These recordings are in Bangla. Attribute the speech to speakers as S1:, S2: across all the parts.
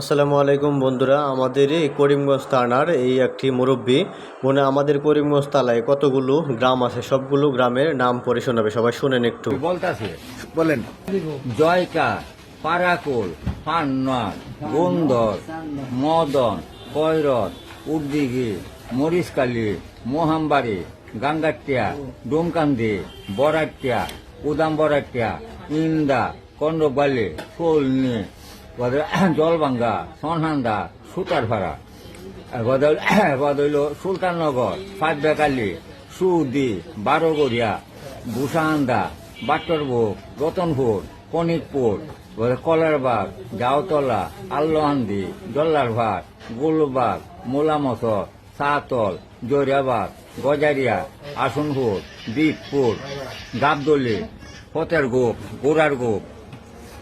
S1: আসসালামু আলাইকুম বন্ধুরা, আমাদের এই করিমগঞ্জ থানার এই একটি মুরব্বী, মনে আমাদের করিমগঞ্জ তালায় কতগুলো গ্রাম আছে, সবগুলো গ্রামের নাম পরে শোনাবে, সবাই শুনেন একটু।
S2: বলতাছে, বলেন জয়কা পারাকুল পান্নার গুন্দর, মদন, কৈরত উদ্দিঘি মরিশকালী মোহাম্বাড়ি, গাঙ্গাটিয়া, ডোমকান্দি, বরাটিয়া উদাম বরাটিয়া ইন্দা, কন্ডবালি, ফুলনি জলবাঙ্গা সনহান্দা সুতারভাড়া বদল বদল সুলতাননগর ফাঁকবেকালি সুদি বারোগড়িয়া বুসান্দা বাট্টরবুক, রতনপুর কনিকপুর কলারবাগ, জাওতলা, আল্লাহান্দি জল্লারভাট গোলবাগ, মোলামসর, সাতল, জরিয়াবাগ, গজারিয়া, আসনপুর দ্বীপপুর গাবদলি ফতের গোপ গোড়ার গোপ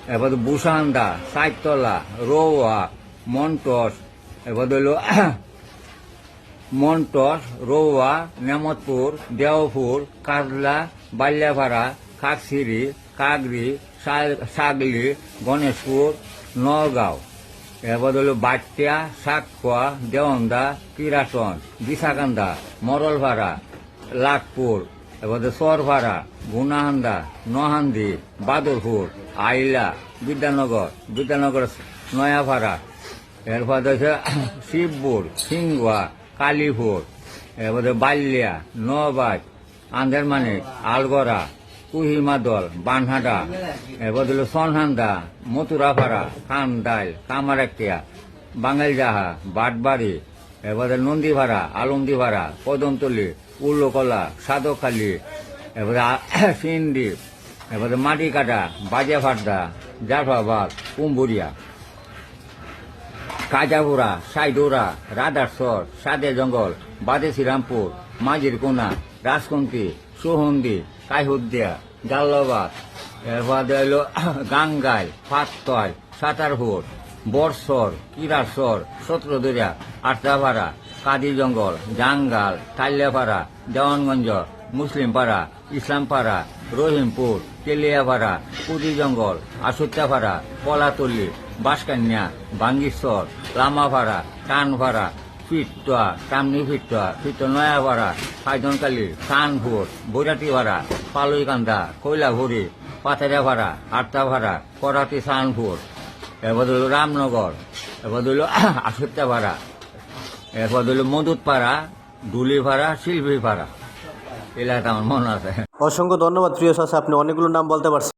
S2: এবার বুসান্দা, সাইতলা, রোয়া, মন্টস, এবার হইল মন্টস, রৌয়া, নেমতপুর, দেওপুর, কাজলা, বাল্যাভাড়া খাকসিরি কাগরি সাগলি, গণেশপুর, নগাঁও। এবার হলো বাটিয়া সাতখোয়া, দেওয়ান্দা কিরাসন বিশাকান্দা মরলভাড়া লাখপুর এবার সরভাড়া, গুনাহান্দা, নহান্দি, বাদরপুর, আইলা, বিদ্যানগর বিদ্যানগর নয়াভাড়া এরপর হচ্ছে শিবপুর সিংহা কালীপুর এরপরে বাল্যা নবাজ আন্দারমানিক আলগড়া, কুহিমাদল বানহাডা এরপর হলো সনহান্দা, মথুরাপাড়া কান্দাইল কামারাকিয়া বাঙালজাহা বাটবাড়ি এবারে নন্দীভাড়া আলমদিভাড়া কদমতলি উল্লকলা, সাদখালি, এবারে সিন্দি এবারে মাটিকাটা বাজাফাড্ডা জাফাবাদ কুম্বুরিয়া কাজাপুরা, সাইডোরা রাধারসর সাদে জঙ্গল, বাদে শ্রীরামপুর মাঝির কোনা রাজকন্তি, সোহন্দি, কাইহুদ্দিয়া, জাল্লাবাদ হইল গাঙ্গাই ফাতয় সাতারপুর বর্ষর কিরাসর সত্রদরিয়া আটটাপাড়া কাদি জঙ্গল, জাঙ্গাল টাইলিয়াপাড়া দেওয়ানগঞ্জ, মুসলিমপাড়া, ইসলামপাড়া, রহিমপুর, তেলিয়াপাড়া পুদি জঙ্গল আসুত্যাপাড়া কলাতল্লি বাঁশকান্যা বাঙ্গিশ্বর লামাপাড়া টানপাড়া ফিটুয়া টামনি ফিটুয়া ফিট নয়াপাড়া ফাইদনকালী কানপুর, বৈরাটিপাড়া, পালইকান্দা কৈলাভুরি পাথারিয়াপাড়া আটটাপাড়া করাতি সানপুর এরপর হইল রামনগর, এরপর হলো ভাড়া এরপর হলো মধুতপাড়া ডুলিপাড়া শিল্পীপাড়া। এলাকা আমার মনে আছে।
S1: অসংখ্য ধন্যবাদ প্রিয় চাষা আপনি অনেকগুলো নাম বলতে পারছেন।